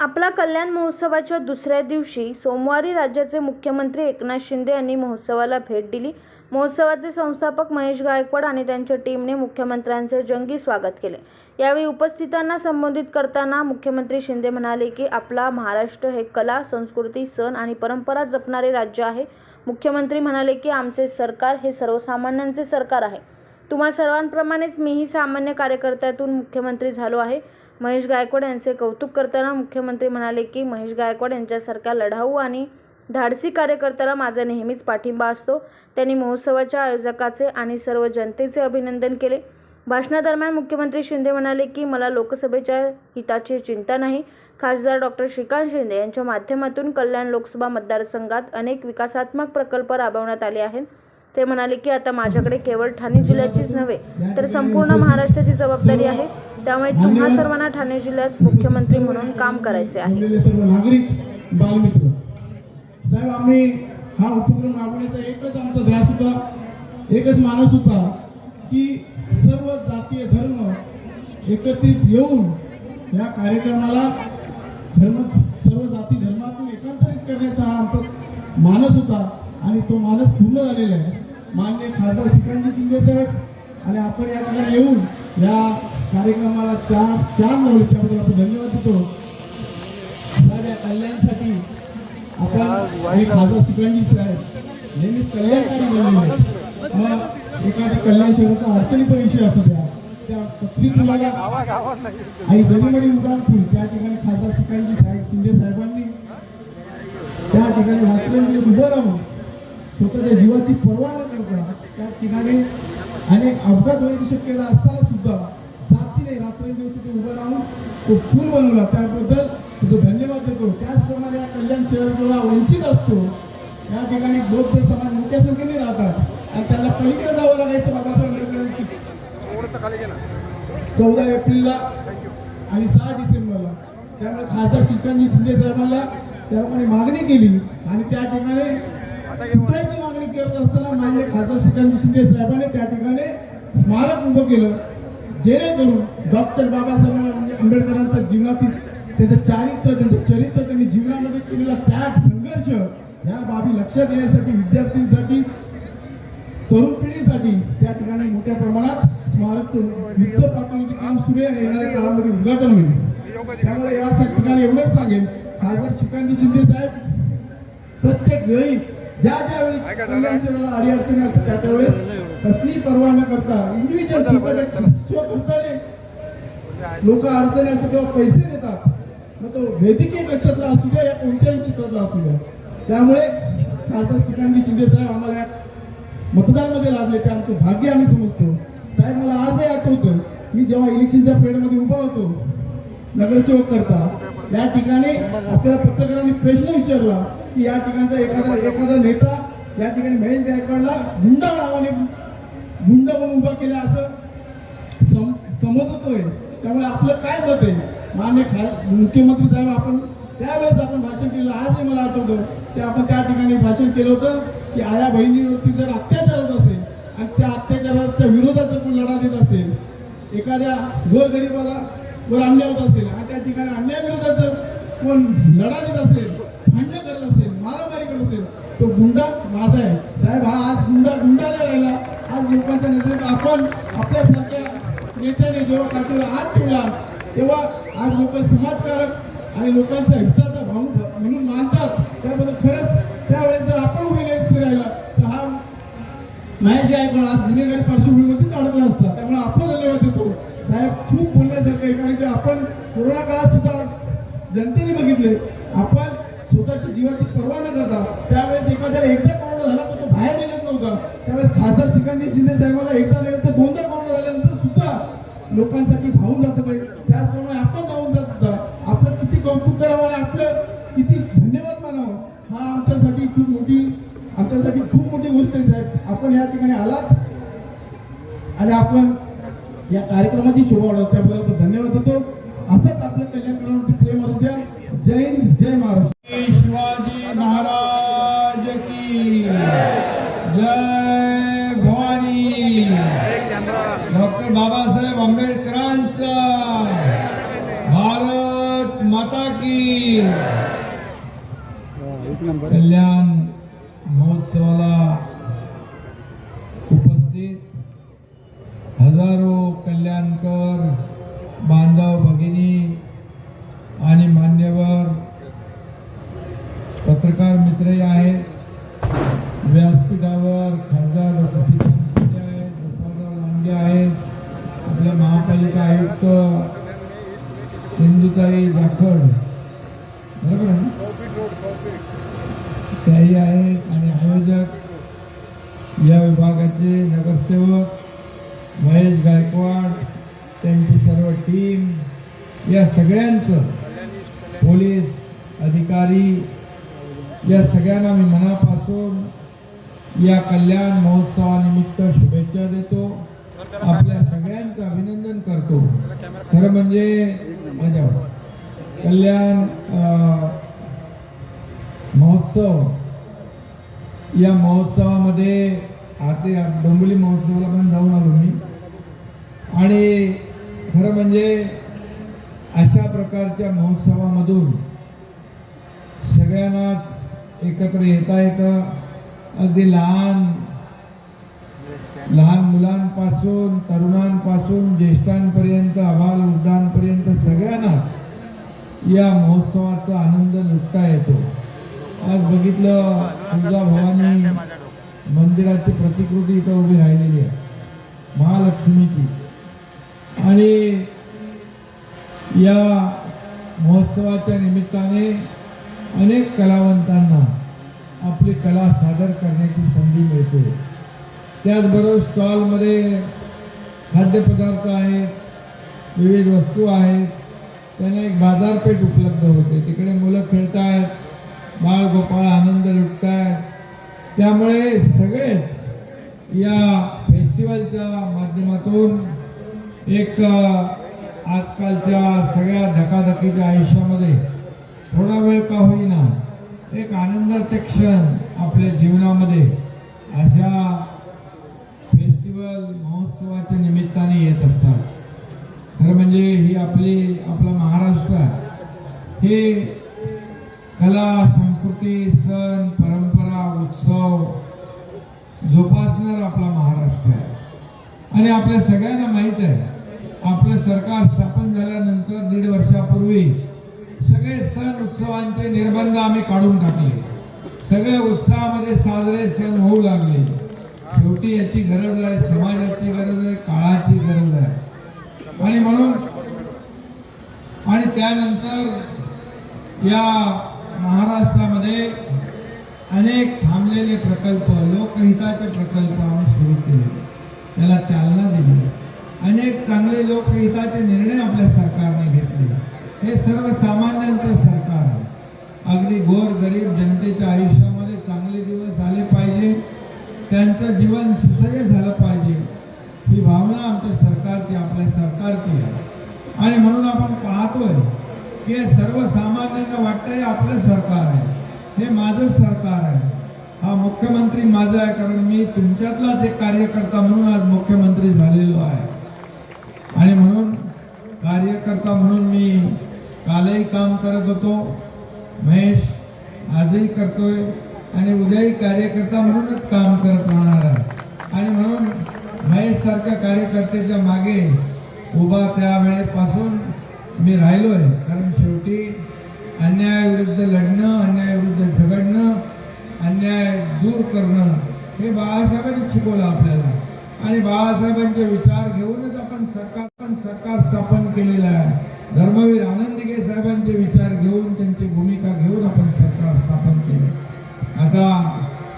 आपला कल्याण महोत्सवाच्या दुसऱ्या दिवशी सोमवारी राज्याचे मुख्यमंत्री एकनाथ शिंदे यांनी महोत्सवाला भेट दिली. महोत्सवाचे संस्थापक महेश गायकवाड आणि त्यांच्या टीमने मुख्यमंत्र्यांचे जंगी स्वागत केले. यावेळी उपस्थितांना संबोधित करताना मुख्यमंत्री शिंदे म्हणाले की आपला महाराष्ट्र हे कला संस्कृती सण आणि परंपरा जपणारे राज्य आहे. मुख्यमंत्री म्हणाले की आमचे सरकार हे सर्वसामान्यांचे सरकार आहे. तुम्हा सर्वांप्रमाणेच मीही सामान्य कार्यकर्त्यातून मुख्यमंत्री झालो आहे. महेश गायकवाड यांचे कौतुक करताना मुख्यमंत्री म्हणाले की महेश गायकवाड यांच्यासारख्या लढाऊ आणि धाडसी कार्यकर्त्याला माझा नेहमीच पाठिंबा असतो. त्यांनी महोत्सवाच्या आयोजकाचे आणि सर्व जनतेचे अभिनंदन केले. भाषणादरम्यान मुख्यमंत्री शिंदे म्हणाले की मला लोकसभेच्या हिताची चिंता नाही. खासदार डॉक्टर श्रीकांत शिंदे यांच्या माध्यमातून कल्याण लोकसभा मतदारसंघात अनेक विकासात्मक प्रकल्प राबवण्यात आले आहेत. ते म्हणाले की आता माझ्याकडे केवळ ठाणे जिल्ह्याचीच नव्हे तर संपूर्ण महाराष्ट्राची जबाबदारी आहे. त्यामुळे तुम्हा सर्वांना ठाणे जिल्ह्यात मुख्यमंत्री म्हणून काम करायचे आहे. सर्व नागरिक बालमित्र. साहेब आम्ही हा उपक्रम राबवण्याचा एकच आमचा ध्यास होता एकच मानस होता की सर्व जातीय धर्म एकत्रित येऊन या कार्यक्रमाला धर्म सर्व जाती धर्मातून एकांतरित करण्याचा हा आमचा मानस होता आणि तो मानस पूर्ण झालेला आहे. मान्य खासदार श्रीकांत शिंदे साहेब आणि आपण या ठिकाणी येऊन या कार्यक्रमाला चार चार लावले त्याबद्दल आपण धन्यवाद देतो. साहेब या कल्याणासाठी आपण खासदार श्रीकांतजी साहेब नेहमीच कल्याणकारी बनले मग एखाद्या कल्याण शहराचा अडचणीचा विषय असू द्या त्या पत्री आणि आई जणीमणी उडान त्या ठिकाणी खासदार श्रीकांतजी साहेब शिंदे साहेबांनी त्या ठिकाणी रात्रंदिवस उभं राहून स्वतःच्या जीवाची पर्वा न करता त्या ठिकाणी अनेक अपघात होण्याची शक्यता असताना सुद्धा जातीने रात्रंदिवस तिथे उभं राहून तो पूल बनवला. त्याबद्दल तो धन्यवाद देतो. त्याचप्रमाणे या कल्याण शहर वंचित असतो या ठिकाणी बौद्ध समाज मोठ्या संख्येने राहतात आणि त्यांना पलीकडे जावं लागायचं बाबासाहेब चौदा एप्रिलला आणि सहा डिसेंबरला त्यामुळे खासदार श्रीकांतजी शिंदे साहेबांना त्याप्रमाणे मागणी केली आणि त्या ठिकाणी पुतळ्याची मागणी करत असताना मान्य खासदार श्रीकांतजी शिंदे साहेबांनी त्या ठिकाणी स्मारक उभं केलं. जेणेकरून डॉक्टर बाबासाहेब म्हणजे आंबेडकरांच्या जीवनातील त्याचं चारित्र्य त्यांचं चरित्र त्यांनी जीवनामध्ये केलेला त्याग संघर्ष ह्या बाबी लक्षात येण्यासाठी विद्यार्थ्यांसाठी तरुण पिढीसाठी त्या ठिकाणी मोठ्या प्रमाणात स्मारकचं युद्ध पातळीवरती काम सुरू आहे येणाऱ्या काळामध्ये उद्घाटन होईल. त्यामुळे या ठिकाणी एवढंच सांगेन. खासदार श्रीकांतजी शिंदे साहेब प्रत्येक वेळी ज्या ज्या वेळी कल्याण शहराला अडीअडचणी असतात त्या त्यावेळेस कसली पर्वा न करता इंडिव्हिज्युअल स्वखर्चाने लोक अडचणी असतात तेव्हा पैसे देतात. मग तो वैद्यकीय कक्षातला असू द्या या कोणत्याही क्षेत्रातला असू द्या. त्यामुळे खासदार श्रीकांतजी शिंदे साहेब आम्हाला या मतदानमध्ये लाभले ते आमचं भाग्य आम्ही समजतो. साहेब मला आजही आठवतं मी जेव्हा इलेक्शनच्या पेडमध्ये उभा होतो नगरसेवक करता या ठिकाणी आपल्याला पत्रकारांनी प्रश्न विचारला की या ठिकाणचा एखादा एखादा नेता या ठिकाणी महेश गायकवाडला गुंडा नावाने गुंड म्हणून उभा केला असं सम समज होतोय. त्यामुळे आपलं काय मत आहे? मान्य खा मुख्यमंत्री साहेब आपण त्यावेळेस आपण भाषण केलं आजही मला आठवतं की आपण त्या ठिकाणी भाषण केलं होतं की आया बहिणीवरती जर अत्याचार होत असेल आणि त्या अत्याचाराच्या विरोधात जर कोण लढा देत असेल एखाद्या गोरगरिबाला वर अन्याय होत असेल आणि त्या ठिकाणी अन्यायाविरोधात जर कोण लढा देत असेल भांडण करत असेल मारामारी करत असेल तो गुंडा माझा आहे. साहेब हा आज गुंडा गुंडा नाही राहिला. आज लोकांच्या नजरेत आपण आपल्यासारख्या नेत्याने जेव्हा काठीवर हात ठेवला तेव्हा आज लोक समाजकारक आणि लोकांचा हिताचा भाऊ म्हणून मानतात. त्याबद्दल खरंच त्यावेळेस जर आपण उभे नाही राहिला तर हा महेश गायकवाड आज गुन्हेगारी आमच्यासाठी खूप मोठी गोष्ट आहे साहेब. आपण या ठिकाणी आलात आणि आपण या कार्यक्रमाची शोभा वाढवतो त्याबद्दल धन्यवाद देतो. असंच आपलं कल्याण करण्यावरती प्रेम असू द्या. जय हिंद जय महाराष्ट्र. शिवाजी महाराज की जय भवानी. बाबासाहेब आंबेडकरांचा भारत माता की. कल्याण महोत्सवाला उपस्थित हजारो कल्याणकर बांधव भगिनी आणि मान्यवर पत्रकार मित्रही आहेत. व्यासपीठावर खासदार आहेत गोपाळराव लांडे आहेत आपल्या महापालिका आयुक्त सिंधुताई जाखड. बरोबर आहे ना? त्याही आहेत आणि आयोजक या विभागाचे नगरसेवक महेश गायकवाड त्यांची सर्व टीम या सगळ्यांचं पोलीस अधिकारी या सगळ्यांना मी मनापासून या कल्याण महोत्सवानिमित्त शुभेच्छा देतो. आपल्या सगळ्यांचं अभिनंदन करतो. खरं म्हणजे माझ्या कल्याण महोत्सव. या महोत्सवामध्ये आते डोंबिवली महोत्सवाला पण जाऊन आलो मी. आणि खरं म्हणजे अशा प्रकारच्या महोत्सवामधून सगळ्यांनाच एकत्र येता येतं अगदी लहान लहान मुलांपासून तरुणांपासून ज्येष्ठांपर्यंत अबाल वृद्धांपर्यंत सगळ्यांना या महोत्सवाचा आनंद लुटता येतो. आज बघितलं तुळजा भवानी मंदिराची प्रतिकृती इथं उभी राहिलेली आहे. महालक्ष्मीची. आणि या महोत्सवाच्या निमित्ताने अनेक कलावंतांना आपली कला सादर करण्याची संधी मिळते. त्याचबरोबर स्टॉलमध्ये खाद्यपदार्थ आहेत विविध वस्तू आहेत. त्यांना एक बाजारपेठ उपलब्ध होते. तिकडे मुलं खेळत आहेत बाळ गोपाळ आनंद लुटताय त्यामुळे सगळेच या फेस्टिवलच्या माध्यमातून एक आजकालच्या सगळ्या धकाधकीच्या आयुष्यामध्ये थोडा वेळ का होईना एक आनंदाचे क्षण आपल्या जीवनामध्ये अशा फेस्टिवल महोत्सवाच्या निमित्ताने येत असतात. खरं म्हणजे ही आपली आपला महाराष्ट्र आहे. हे कला संस्कृती सण परंपरा उत्सव जोपासणार आपला महाराष्ट्र आहे. आणि आपल्या सगळ्यांना माहीत आहे आपलं सरकार स्थापन झाल्यानंतर दीड वर्षापूर्वी सगळे सण उत्सवांचे निर्बंध आम्ही काढून टाकले. सगळे उत्साहामध्ये साजरे सण होऊ लागले. शेवटी याची गरज आहे समाजाची गरज आहे काळाची गरज आहे. आणि म्हणून आणि त्यानंतर या महाराष्ट्रामध्ये अनेक थांबलेले प्रकल्प लोकहिताचे प्रकल्प आम्ही सुरू केले. त्याला चालना दिली. अनेक चांगले लोकहिताचे निर्णय आपल्या सरकारने घेतले. हे सर्वसामान्यांचं सरकार आहे. अगदी गोर गरीब जनतेच्या आयुष्यामध्ये चांगले दिवस आले पाहिजे. त्यांचं जीवन सुसह्य झालं पाहिजे. ही भावना आमच्या सरकारची आपल्या सरकारची आहे. आणि म्हणून आपण पाहतोय की हे सर्वसामान्यांना वाटतं हे आपलं सरकार आहे. हे माझं सरकार आहे. हा मुख्यमंत्री माझा आहे कारण मी तुमच्यातलाच एक कार्यकर्ता म्हणून आज मुख्यमंत्री झालेलो आहे. आणि म्हणून कार्यकर्ता म्हणून मी कालही काम करत होतो. महेश आजही करतोय आणि उद्याही कार्यकर्ता म्हणूनच काम करत राहणार आहे. आणि म्हणून महेश सारख्या कार्यकर्त्याच्या मागे उभा त्यावेळेपासून मी राहिलो आहे कारण शेवटी अन्यायाविरुद्ध लढणं अन्यायाविरुद्ध झगडणं अन्याय दूर करणं हे बाळासाहेबांनी शिकवलं आपल्याला. आणि बाळासाहेबांचे विचार घेऊनच आपण सरकार पण सरकार स्थापन केलेलं आहे. धर्मवीर आनंदगे साहेबांचे विचार घेऊन त्यांची भूमिका घेऊन आपण सरकार स्थापन केले. आता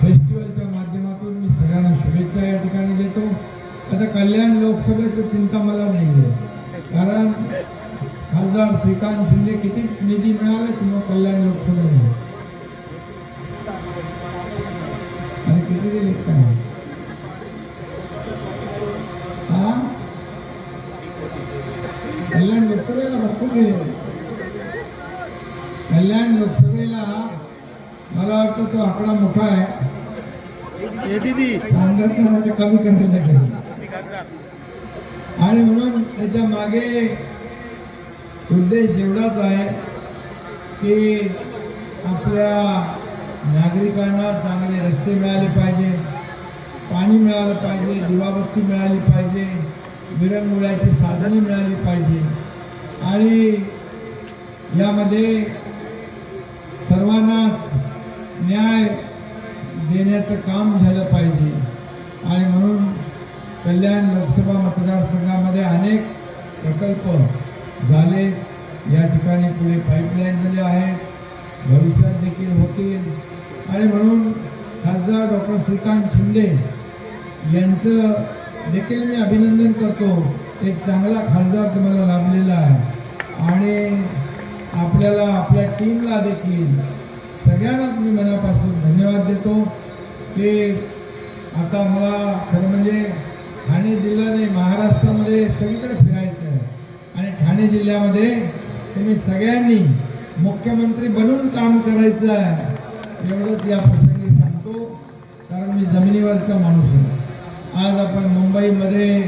फेस्टिवलच्या माध्यमातून मी सगळ्यांना शुभेच्छा या ठिकाणी देतो. आता कल्याण लोकसभेचं चिंता मला नाही आहे कारण खासदार श्रीकांत शिंदे किती निधी मिळाला किंवा कल्याण लोकसभेला आणि किती दिले काय हा? कल्याण लोकसभेला भरपूर गेले कल्याण लोकसभेला मला वाटतं तो आकडा मोठा आहे. कमी करायला लागेल आणि म्हणून त्याच्यामागे उद्देश एवढाच आहे की आपल्या नागरिकांना चांगले रस्ते मिळाले पाहिजे पाणी मिळालं पाहिजे दिवाबत्ती मिळाली पाहिजे विरंगुळ्याची साधने मिळाली पाहिजे. आणि यामध्ये सर्वांनाच न्याय देण्याचं काम झालं पाहिजे. आणि म्हणून कल्याण लोकसभा मतदारसंघामध्ये अनेक प्रकल्प झाले. या ठिकाणी पुढे पाईपलाईन झाले आहेत भविष्यात देखील होतील. आणि म्हणून खासदार डॉक्टर श्रीकांत शिंदे यांचं देखील मी अभिनंदन करतो. एक चांगला खासदार तुम्हाला लाभलेला आहे. आणि आपल्याला आपल्या टीमला देखील सगळ्यांनाच मी मनापासून धन्यवाद देतो. की आता मला खरं म्हणजे ठाणे जिल्हा नाही महाराष्ट्रामध्ये सगळीकडे फिरायचं आहे ठाणे जिल्ह्यामध्ये तुम्ही सगळ्यांनी मुख्यमंत्री बनून काम करायचं आहे. एवढंच या प्रसंगी सांगतो कारण मी जमिनीवरचा माणूस आहे. आज आपण मुंबईमध्ये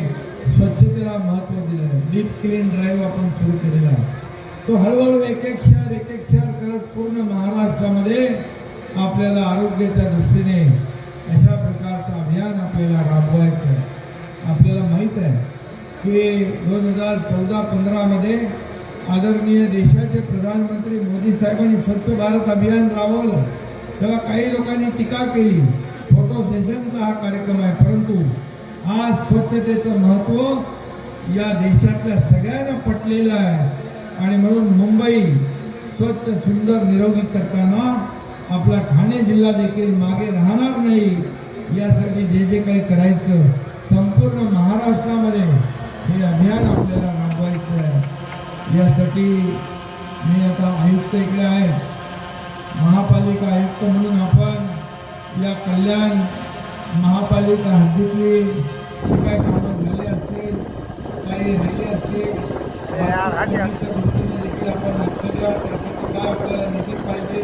स्वच्छतेला महत्त्व दिलं आहे. डीप क्लीन ड्राईव्ह आपण सुरू केलेला आहे. तो हळूहळू एक एक शहर एक एक शहर करत पूर्ण महाराष्ट्रामध्ये आपल्याला आरोग्याच्या दृष्टीने अशा प्रकारचं अभियान आपल्याला राबवायचं आहे. आपल्याला माहीत आहे हे दोन हजार चौदा पंधरामध्ये आदरणीय देशाचे प्रधानमंत्री मोदी साहेबांनी स्वच्छ भारत अभियान राबवलं. तेव्हा काही लोकांनी टीका केली. फोटो सेशनचा हा कार्यक्रम आहे. परंतु आज स्वच्छतेचं महत्त्व या देशातल्या सगळ्यांना पटलेलं आहे. आणि म्हणून मुंबई स्वच्छ सुंदर निरोगी करताना आपला ठाणे जिल्हा देखील मागे राहणार नाही. यासाठी जे जे काही करायचं संपूर्ण महाराष्ट्रामध्ये हे अभियान आपल्याला राबवायचं आहे. यासाठी मी आता आयुक्त इकडे आहे. महापालिका आयुक्त म्हणून आपण या कल्याण महापालिका हद्दीतली काय कामं झाली असतील काही राहिली असतील दृष्टीने देखील आपण लक्ष द्या. त्यासाठी काय आपल्याला निधी पाहिजे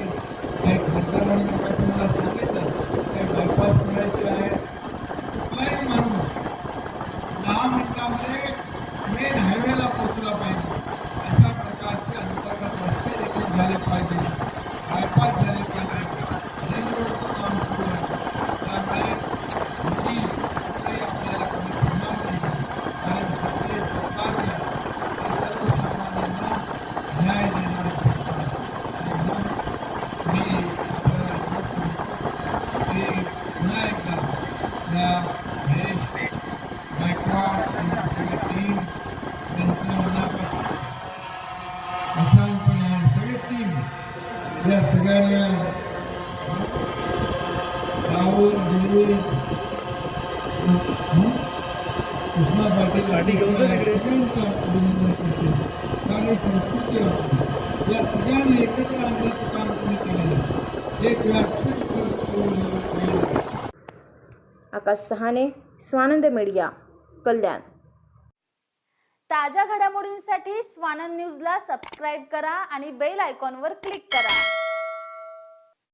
काही खासदारांनी मगाशी मला सांगितलं काही बायपास करायचे आहे कुठलाही माणूस दहा मिनिटामध्ये मेन हायवेला पोहोचला पाहिजे अशा प्रकारचे अंतर्गत रस्ते देखील झाले पाहिजे बायपास झाले पाहिजे रिंग रोडचं काम सुरू आहे त्यामुळे निधी कुठेही आपल्याला कमी पडणार नाही कारण सगळे सरकारने हे सर्वसामान्यांना न्याय देणारे सरकार आहे. आणि म्हणून मी आपल्याला एवढंच सांगतो की पुन्हा एकदा या देश गायकवाड आणि सगळी टीम त्यांचं मनापासून अशांतपणे आणि सगळी टीम या सगळ्यांना राहुल दिल्ली कृष्णा पाटील गाडी घेऊन सगळ्यांचं संस्कृती या सगळ्यांनी एकत्र आणण्याचं काम तुम्ही केलेलं आहे एक व्यासपीठ आकाश सहाने स्वानंद मीडिया कल्याण. ताज्या घडामोडींसाठी स्वानंद न्यूजला सबस्क्राईब करा आणि बेल आयकॉनवर क्लिक करा.